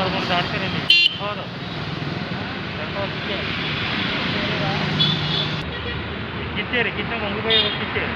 ಪಡ್ಕೊಂಡು ದಾಡ್ತೀರಿ ನೀವು ಹೌದು. ಕಿಚ್ಚೇರಿ ಕಿಚ್ಚ ಮಂಗೂಬಾಯಿ ಕಿಚ್ಚೇರಿ